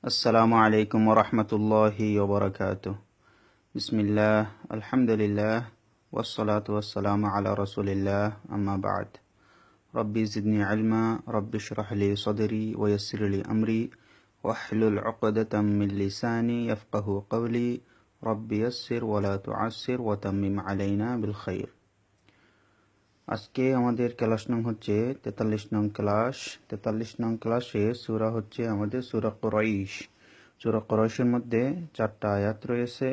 السلام عليكم ورحمة الله وبركاته. بسم الله الحمد لله والصلاة والسلام على رسول الله أما بعد. ربي زدني علما ربي اشرح لي صدري ويسر لي أمري واحلل عقدة من لساني يفقه قولي ربي يسر ولا تعسر وتمم علينا بالخير. আজকে আমাদের ক্লাস নং হচ্ছে তেতাল্লিশ নং ক্লাস। তেতাল্লিশ নং ক্লাসে সুরা হচ্ছে আমাদের সুরা করইশ। সুরা করইশের মধ্যে চারটা আয়াত রয়েছে।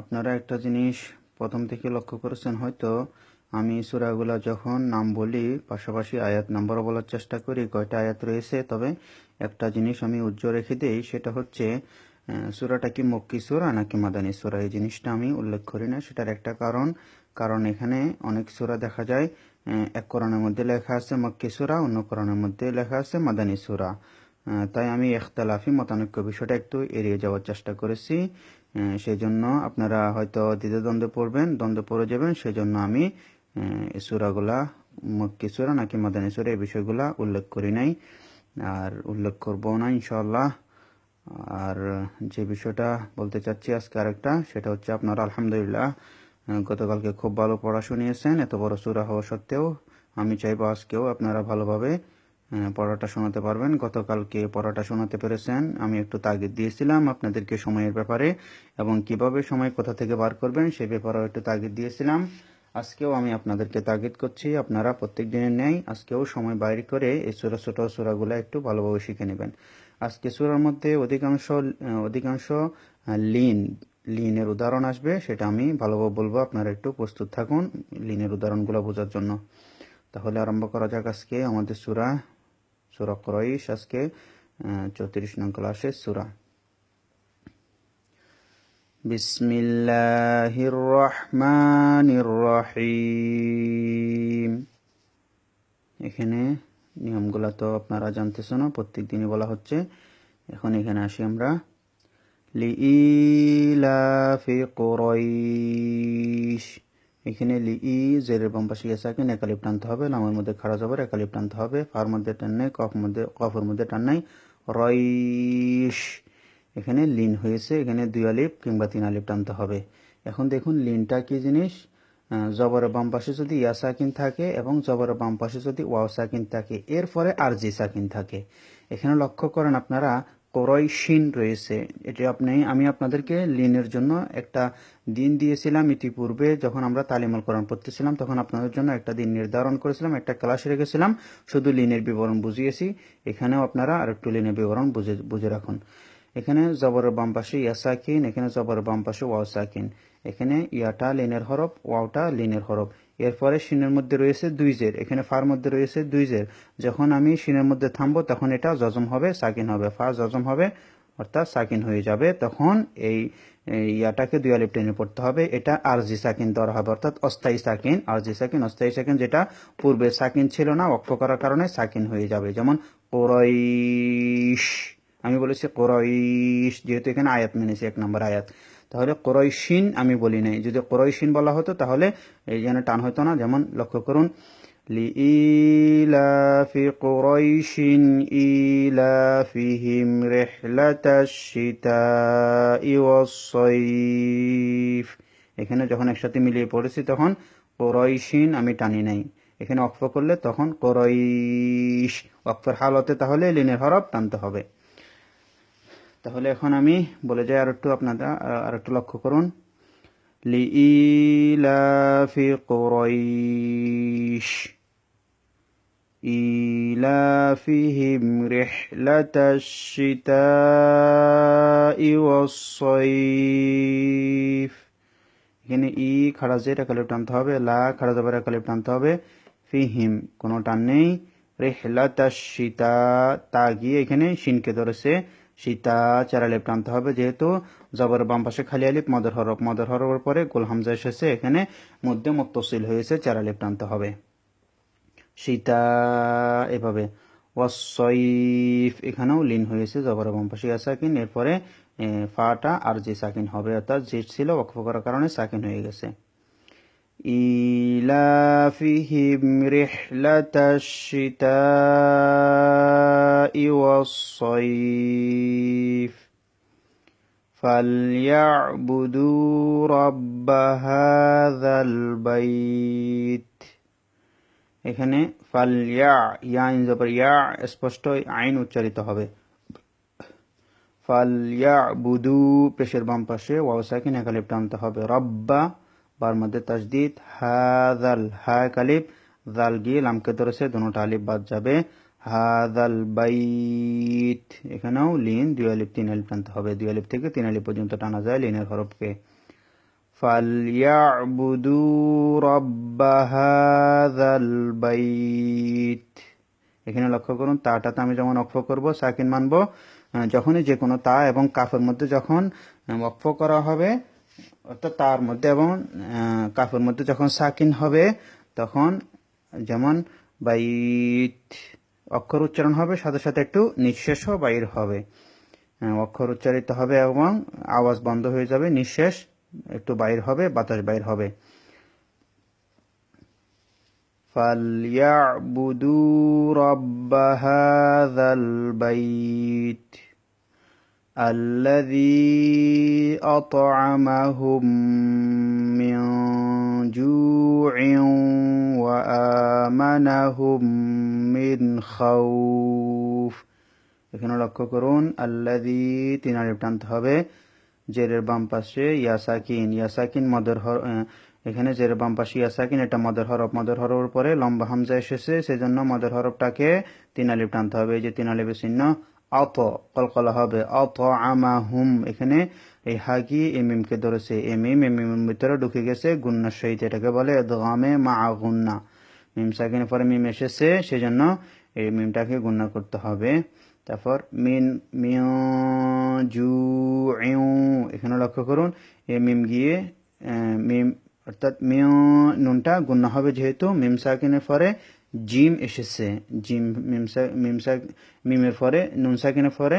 আপনারা একটা জিনিস প্রথম থেকে লক্ষ্য করেছেন, হয়তো আমি সুরাগুলা যখন নাম বলি, পাশাপাশি আয়াত নাম্বারও বলার চেষ্টা করি, কয়টা আয়াত রয়েছে, তবে একটা জিনিস আমি উজ্জ্বল রেখে দিই, সেটা হচ্ছে সুরাটা কি মক্কি সুরা নাকি মাদানী সুরা? এই জিনিসটা আমি উল্লেখ করি না, সেটার একটা কারণ। কারণ এখানে অনেক সুরা দেখা যায় এক কোরআনের মধ্যে লেখা আছে মক্কি সুরা, অন্য কোরআনের মধ্যে লেখা আছে মাদানী সুরা। তাই আমি এখতালাফি মতানৈক্য বিষয়টা একটু এড়িয়ে যাওয়ার চেষ্টা করেছি। সেই জন্য আপনারা হয়তো দ্বিতীয় দ্বন্দ্বে পড়বেন, দ্বন্দ্বে পড়ে যাবেন সেই জন্য আমি সুরাগুলা, মক্কি সুরা নাকি মাদানী সুরা, এই বিষয়গুলা উল্লেখ করি নাই। আর উল্লেখ করব না ইনশাল্লাহ আর যে বিষয়টা বলতে চাচ্ছি আজকে আরেকটা, সেটা হচ্ছে আপনারা আলহামদুলিল্লাহ গতকালকে খুব ভালো পড়া শুনিয়েছেন। এত বড় সুরা হওয়া সত্ত্বেও আমি চাইব আজকেও আপনারা ভালোভাবে পড়াটা শোনাতে পারবেন। গতকালকে পড়াটা শোনাতে পেরেছেন। আমি একটু তাগিদ দিয়েছিলাম আপনাদেরকে সময়ের ব্যাপারে এবং কীভাবে সময় কোথা থেকে বার করবেন সে ব্যাপারেও একটু তাগিদ দিয়েছিলাম। আজকেও আমি আপনাদেরকে তাগিদ করছি। আপনারা প্রত্যেক দিনের ন্যায় আজকেও সময় বাইর করে এই ছোট ছোট সুরাগুলো একটু ভালোভাবে শিখে নেবেন। আজকে সুরার মধ্যে অধিকাংশ অধিকাংশ লিন লিনের উদাহরণ আসবে, সেটা আমি ভালোভাবে বলব, আপনারা একটু প্রস্তুত থাকুন লিনের উদাহরণগুলো বোঝার জন্য। তাহলে আরম্ভ করা যাক আজকে আমাদের সুরা সুরা করইশ আজকে চৌত্রিশ নং ক্লাসের সুরা। বিসমিল্লাহির রহমানির রহিম। এখানে নিয়মগুলো তো আপনারা জানতেছো না প্রত্যেক দিনই বলা হচ্ছে। এখন এখানে আসি আমরা। লিইলাফি কুরাইশ। এখানে লিই জেরের বাম পাশে গেছে এখানে একালিপ টানতে হবে লামের মধ্যে খাড়া যাবার একালিপ টানতে হবে ফার মধ্যে টান নাই কফ মধ্যে কফের মধ্যে টান নাই রইশ। এখানে লিন হয়েছে এখানে দুই আলিপ কিংবা তিন আলিপ টানতে হবে। এখন দেখুন লিনটা কি জিনিস? আহ, জবরের বাম পাশে যদি ইয়া সাকিন থাকে এবং জবরের বাম পাশে যদি ওয়াও সাকিন থাকে এরপরে আর জি সাকিন থাকে। এখানে লক্ষ্য করেন আপনারা করয়শিন রয়েছে। এটি আপনি, আমি আপনাদেরকে লিনের জন্য একটা দিন দিয়েছিলাম ইতিপূর্বে, যখন আমরা তালিমাল কোরআন পড়তেছিলাম, তখন আপনাদের জন্য একটা দিন নির্ধারণ করেছিলাম, একটা ক্লাস রেখেছিলাম, শুধু লিনের বিবরণ বুঝিয়েছি। এখানেও আপনারা আর একটু লিনের বিবরণ বুঝে বুঝে রাখুন। এখানে জবরের বাম পাশে ইয়া সাকিন, এখানে জবরের বাম পাশে ওয়াও সাকিন। এখানে ইয়াটা লিনের হরফ, ওয়াওটা লিনের হরফ। এরপরে শিনের মধ্যে রয়েছে দুই জের। এখানে ফার মধ্যে রয়েছে দুই জের। যখন আমি শিনের মধ্যে থামবো, তখন এটা জজম হবে, সাকিন হবে। ফা জজম হবে, অর্থাৎ সাকিন হয়ে যাবে। তখন এই ইয়াটাকে দুই টেনে পড়তে হবে। এটা আরজি সাকিন ধরা হবে, অর্থাৎ অস্থায়ী সাকিন। আরজি সাকিন, অস্থায়ী সাকিন যেটা পূর্বে সাকিন ছিল না অক্ষ করার কারণে সাকিন হয়ে যাবে। যেমন কোরইশ, আমি বলেছি কোরইশ, যেহেতু এখানে আয়াত মেনেছি, এক নম্বর আয়াত। তাহলে কোরইশিন আমি বলি নাই যদি কোরইশিন বলা হতো তাহলে এই যেন টান হতো না যেমন লক্ষ্য করুন لإيلاف قريش إيلافهم رحلة الشتاء والصيف এখানে যখন একসাথে মিলিয়ে পড়েছি তখন কোরইশিন আমি টানি নাই এখানে অক্ফ করলে তখন কোরইশ অক্ফের হালতে তাহলে লিনের হরফ টানতে হবে তাহলে এখন আমি বলে যাই আর একটু আপনারা আর একটু লক্ষ্য করুন। লিইলাফি কুরাইশ। ইলাফিহিম রিহলাতাশ শিতাই এখানে ই খাড়া জের একালিপ টানতে হবে, লা খাড়া জবর একালিপ টানতে হবে। ফিহিম কোনো টান নেই। রেহলা তা সীতা তা গিয়ে এখানে সিনকে ধরেছে। সীতা চার আলিপ টানতে হবে যেহেতু জবর বাম পাশে খালি আলিপ মদর হরফ। মদর হরফের পরে গোল হামজা এসেছে, এখানে মধ্যে মুত্তসিল হয়েছে চার আলিপ টানতে হবে। সীতা এভাবে। ওয়াসইফ এখানেও লিন হয়েছে জবর বাম পাশে সাকিন, এরপরে ফাটা আর যে সাকিন হবে, অর্থাৎ যে ছিল, ওয়াকফ করার কারণে সাকিন হয়ে গেছে। إيلافهم رحلة الشتاء والصيف فليعبدوا رب هذا البيت এখানে ফাল ইয়া ইয়া ইন জবর ইয়া স্পষ্ট আইন উচ্চারিত হবে ফাল ইয়া বুদু পেশের বাম পাশে ওয়াও সাকিন একালিপ টানতে হবে রব্বা বার মধ্যে তাজদিদ হাদাল হা কালিপ জাল গিয়ে লামকে ধরেছে দুটা আলিফ বাদ যাবে হাদাল বাইত এখানেও লিন দুই আলিফ তিন আলিফ টানতে হবে দুই আলিফ থেকে তিন আলিফ পর্যন্ত টানা যায় লিনের হরফকে فليعبدوا رب هذا البيت এখানে লক্ষ্য করুন তাটাতে আমি যেমন অক্ষ করব সাকিন মানব যখনই যে কোনো তা এবং কাফের মধ্যে যখন অক্ষ করা হবে অর্থাৎ তার মধ্যে এবং কাফের মধ্যে যখন সাকিন হবে, তখন যেমন বাইত, অক্ষর উচ্চারণ হবে, সাথে সাথে একটু নিঃশেষও বাইর হবে। অক্ষর উচ্চারিত হবে এবং আওয়াজ বন্ধ হয়ে যাবে, নিঃশেষ একটু বাইর হবে, বাতাস বাইর হবে। ফালিয়া বুদুর হাযাল বাইট الذي أطعمهم من جوع وآمنهم من خوف এখানে লক্ষ্য করুন আল্লাদি তিন আলিফ টানতে হবে জেরের বাম পাশে ইয়াসাকিন ইয়াসাকিন মদের হর এখানে জেরের বাম পাশে ইয়াসাকিন এটা মদের হরফ মদের হরফের পরে লম্বা হামজা এসেছে সেজন্য মদের হরফটাকে তিন আলিফ টানতে হবে এই যে তিন আলিফের চিহ্ন অত কলকলা হবে অত আমা হুম এখানে এই হাগি এমিমকে ধরেছে এমিম এমিমের ভিতরে ঢুকে গেছে গুন্নার সহিত এটাকে বলে দগামে মা গুন্না। মিম সাকিনের পরে মিম এসেছে, সেজন্য এই মিমটাকে গুন্না করতে হবে। তারপর মিন জু এখানে লক্ষ্য করুন এ মিম গিয়ে মিম, অর্থাৎ মিয়, নুনটা গুন্না হবে যেহেতু, মিম সাকিনের পরে জিম এসেছে। জিম মিমসা মিমসা, মিমের পরে নুন সাকিনের পরে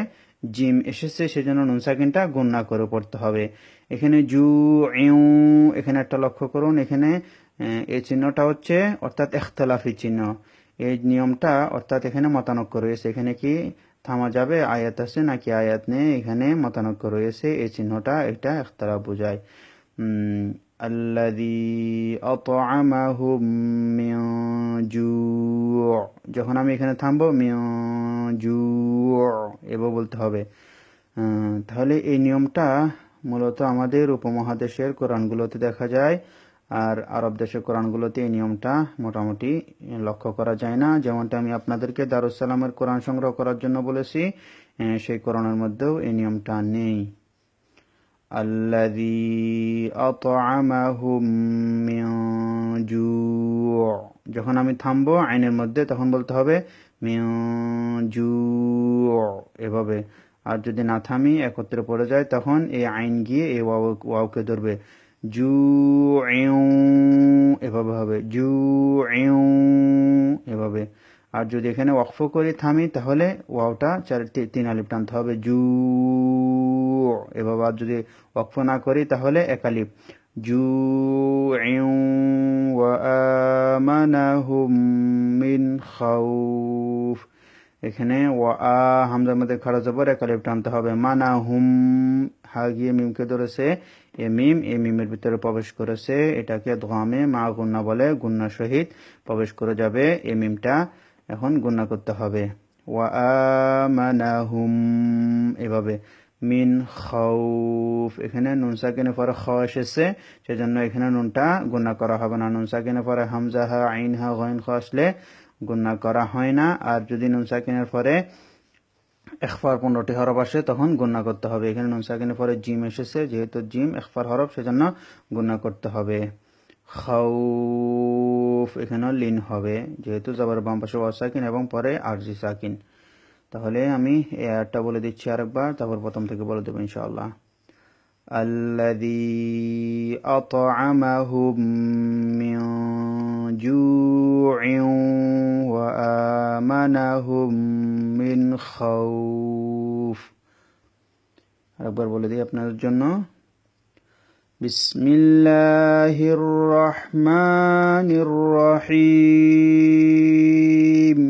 জিম এসেছে, সেজন্য নুন সাকিনটা গুন্না করে পড়তে হবে। এখানে জু এউ এখানে একটা লক্ষ্য করুন, এখানে এই চিহ্নটা হচ্ছে, অর্থাৎ এখতলাফি চিহ্ন। এই নিয়মটা, অর্থাৎ এখানে মতানক্য রয়েছে। এখানে কি থামা যাবে, আয়াত আছে নাকি আয়াত নেই, এখানে মতানক্য রয়েছে, এই চিহ্নটা, এটা একতলা বোঝায়। আল্লাদি আতআমাহুম মিন জু' যখন আমি এখানে থামবো মিন জু' এভাবে বলতে হবে। তাহলে এই নিয়মটা মূলত আমাদের উপমহাদেশের কোরআনগুলোতে দেখা যায়, আর আরব দেশের কোরআনগুলোতে এই নিয়মটা মোটামুটি লক্ষ্য করা যায় না। যেমনটা আমি আপনাদেরকে দারুসালামের কোরআন সংগ্রহ করার জন্য বলেছি সেই কোরআনের মধ্যেও এই নিয়মটা নেই। আল্লাদি আতআমাহুম মিন জু' যখন আমি থামবো আইনের মধ্যে, তখন বলতে হবে মিন জু' এভাবে। আর যদি না থামি, একত্রে পড়ে যায়, তখন এই আইন গিয়ে এই ওয়াওকে ধরবে। জু এভাবে হবে। জু এভাবে। আর যদি এখানে ওয়াকফ করে, থামি, তাহলে ওয়াওটা চার, তিন আলিফ টানতে হবে। জু এভাবে যদি ওয়াকফ না করি তাহলে এক আলিফ জু মিন খাউফ। এখানে ওয়া আ মধ্যে খাড়া জবর এক আলিফ টানতে হবে। মানা হুম হা গিয়ে মিমকে ধরেছে, এ মিম, এ মিমের ভিতরে প্রবেশ করেছে, এটাকে ধোয়ামে মা গুন্না বলে, গুন্না সহিত প্রবেশ করে যাবে, এ মিমটা এখন গুন্না করতে হবে। ওয়া আমানাহুম এভাবে। মিন খাউফ। এখানে নুন সাকিনের পরে খ এসেছে, সেজন্য এখানে নুনটা গুণা করা হবে না। নুন সাকিনের পরে হামজা হা, আইন হা, গইন খ আসলে গুন্না করা হয় না। আর যদি নুন সাকিনের পরে এখফার পনেরোটি হরফ আসে, তখন গুন্না করতে হবে। এখানে নুন সাকিনের পরে জিম এসেছে, যেহেতু জিম, এখফার হরফ, সেজন্য গুন্না করতে হবে। খাউফ, এখানেও লিন হবে, যেহেতু জবর বাম পাশে ওয়াসাকিন এবং পরে আরজি সাকিন। তাহলে আমি এই আয়াতটা বলে দিচ্ছি আরেকবার তারপর প্রথম থেকে বলে দেবো ইনশাআল্লাহ الذي أطعمهم من جوع وآمنهم من خوف আরেকবার বলে দিই আপনাদের জন্য بسم الله الرحمن الرحيم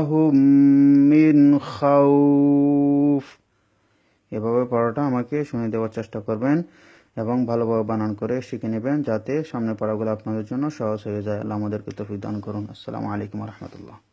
হুম মিন খাউফ। এভাবে পড়াটা আমাকে শুনে দেওয়ার চেষ্টা করবেন এবং ভালোভাবে বানান করে শিখে নেবেন যাতে সামনে পড়াগুলো আপনাদের জন্য সহজ হয়ে যায়। আল্লাহ আমাদেরকে তফিক দান করুন। আসসালামু আলাইকুম রহমতুল্লাহ।